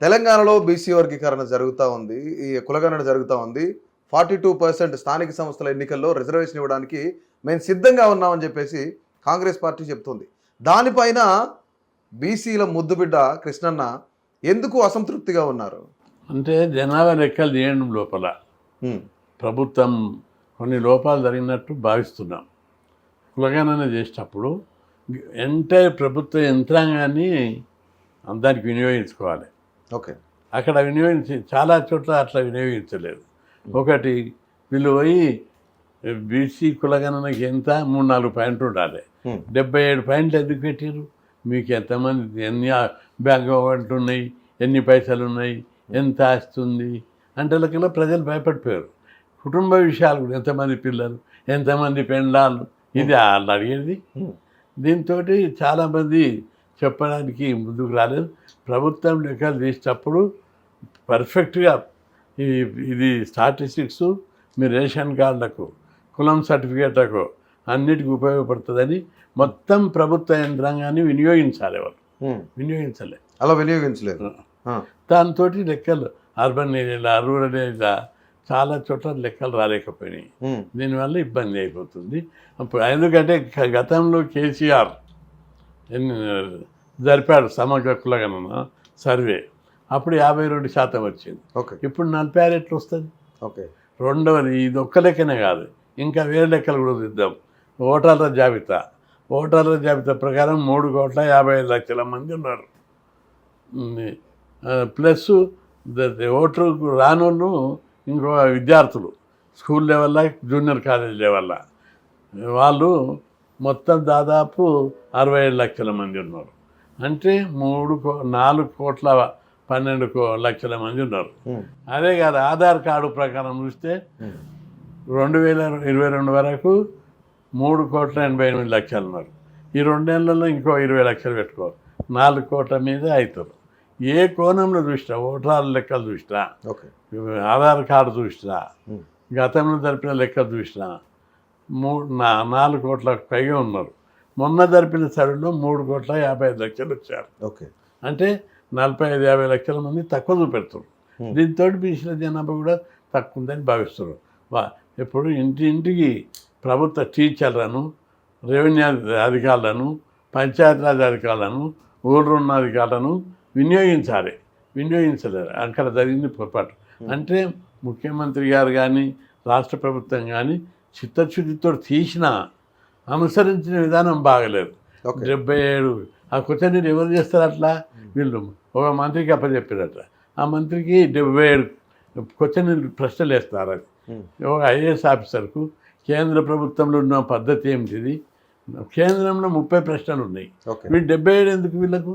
తెలంగాణలో బీసీ వర్గీకరణ జరుగుతూ ఉంది. ఈ కులగణన జరుగుతూ ఉంది. ఫార్టీ టూ పర్సెంట్ స్థానిక సంస్థల ఎన్నికల్లో రిజర్వేషన్ ఇవ్వడానికి మేము సిద్ధంగా ఉన్నామని చెప్పేసి కాంగ్రెస్ పార్టీ చెప్తుంది. దానిపైన బీసీల ముద్దుబిడ్డ కృష్ణన్న ఎందుకు అసంతృప్తిగా ఉన్నారు? అంటే జనాభా లెక్కలు తీయడం లోపల. ప్రభుత్వం కొన్ని లోపాలు జరిగినట్టు భావిస్తున్నాం. కులగణన చేసేటప్పుడు ఎంటైర్ ప్రభుత్వ యంత్రాంగాన్ని దానికి వినియోగించుకోవాలి. ఓకే. అక్కడ వినియోగించి చాలా చోట్ల అట్లా వినియోగించలేదు. ఒకటి వీళ్ళు పోయి బీసీ కులగణనకి ఎంత? మూడు నాలుగు పాయింట్లు ఉండాలి. డెబ్బై ఏడు పాయింట్లు ఎందుకు పెట్టారు మీకు ఎంతమంది ఎన్ని బ్యాంక్ అకౌంట్లు ఉన్నాయి? ఎన్ని పైసలు ఉన్నాయి? ఎంత ఆస్తుంది అంటే లెక్కలో ప్రజలు భయపడిపోయారు. కుటుంబ విషయాలు కూడా ఎంతమంది పిల్లలు ఎంతమంది పెండ్లాలు ఇది వాళ్ళు అడిగేది. దీంతో చాలామంది చెప్పడానికి ముందుకు రాలేదు. ప్రభుత్వం లెక్కలు తీసేటప్పుడు పర్ఫెక్ట్గా ఈ ఇది స్టాటిస్టిక్స్ మీ రేషన్ కార్డులకు కులం సర్టిఫికేట్లకు అన్నిటికీ ఉపయోగపడుతుందని మొత్తం ప్రభుత్వ యంత్రాంగాన్ని వినియోగించాలి వాళ్ళు. వినియోగించలే. అలా వినియోగించలేదు. దాంతో లెక్కలు అర్బన్ ఏరియా రూరల్ ఏరియా చాలా చోట్ల లెక్కలు రాలేకపోయినాయి. దీనివల్ల ఇబ్బంది అయిపోతుంది. అప్పుడు ఎందుకంటే గతంలో కేసీఆర్ జరిపాడు సమగ్ర కులగణన సర్వే. అప్పుడు యాభై రెండు శాతం వచ్చింది. ఓకే. ఇప్పుడు నలభై ఆరు ఎట్లా వస్తుంది ఓకే. రెండవది ఇది ఒక్క లెక్కనే కాదు. ఇంకా వేరే లెక్కలు కూడా చూద్దాం ఓటర్ల జాబితా. ఓటర్ల జాబితా ప్రకారం మూడు కోట్ల యాభై ఐదు లక్షల మంది ఉన్నారు. ప్లస్ ఓటరు రానోళ్ళు ఇంకో విద్యార్థులు. స్కూల్ లెవెల్లో జూనియర్ కాలేజ్ లెవెల్లో. వాళ్ళు మొత్తం దాదాపు అరవై ఏడు లక్షల మంది ఉన్నారు అంటే మూడు కో నాలుగు కోట్ల పన్నెండు కో లక్షల మంది ఉన్నారు. అదే కాదు ఆధార్ కార్డు ప్రకారం చూస్తే. రెండు వేల ఇరవై రెండు వరకు మూడు కోట్ల ఎనభై ఎనిమిది లక్షలు ఉన్నారు ఈ రెండేళ్ళలో ఇంకో ఇరవై లక్షలు పెట్టుకో నాలుగు కోట్ల మీద అవుతారు ఏ కోణంలో చూసినా ఓటర్ల లెక్కలు చూసినా ఆధార్ కార్డు చూసినా. గతంలో జరిపిన లెక్కలు చూసినా మూడు నా నాలుగు కోట్లకు పైగా ఉన్నారు. మొన్న జరిపిన సర్వేలో మూడు కోట్ల యాభై ఐదు లక్షలు వచ్చారు. ఓకే. అంటే నలభై ఐదు యాభై లక్షల మంది తక్కువ చూపెడుతున్నారు. దీంతో బీసీల జనాభా కూడా తక్కువ ఉందని భావిస్తున్నారు. వా ఎప్పుడు ఇంటి ఇంటికి ప్రభుత్వ టీచర్లను రెవెన్యూ అధికారులను పంచాయతీరాజ్ అధికారులను ఊళ్ళో ఉన్న అధికారులను వినియోగించాలి. వినియోగించలేరు. అక్కడ జరిగింది పొరపాటు. అంటే ముఖ్యమంత్రి గారు కానీ రాష్ట్ర ప్రభుత్వం కానీ చిత్తశుద్ధితో తీసిన అనుసరించిన విధానం బాగలేదు. డెబ్బై ఏడు ఆ క్వశ్చన్ ఎవరు చేస్తారు అట్లా? వీళ్ళు ఒక మంత్రికి అప్పచెప్పారట ఆ మంత్రికి డెబ్బై ఏడు క్వశ్చన్ ప్రశ్నలు వేస్తారు అది. ఒక ఐఏఎస్ ఆఫీసర్కు కేంద్ర ప్రభుత్వంలో ఉన్న పద్ధతి ఏమిటిది? కేంద్రంలో ముప్పై ప్రశ్నలు ఉన్నాయి. వీళ్ళు డెబ్బై ఏడు ఎందుకు వీళ్ళకు?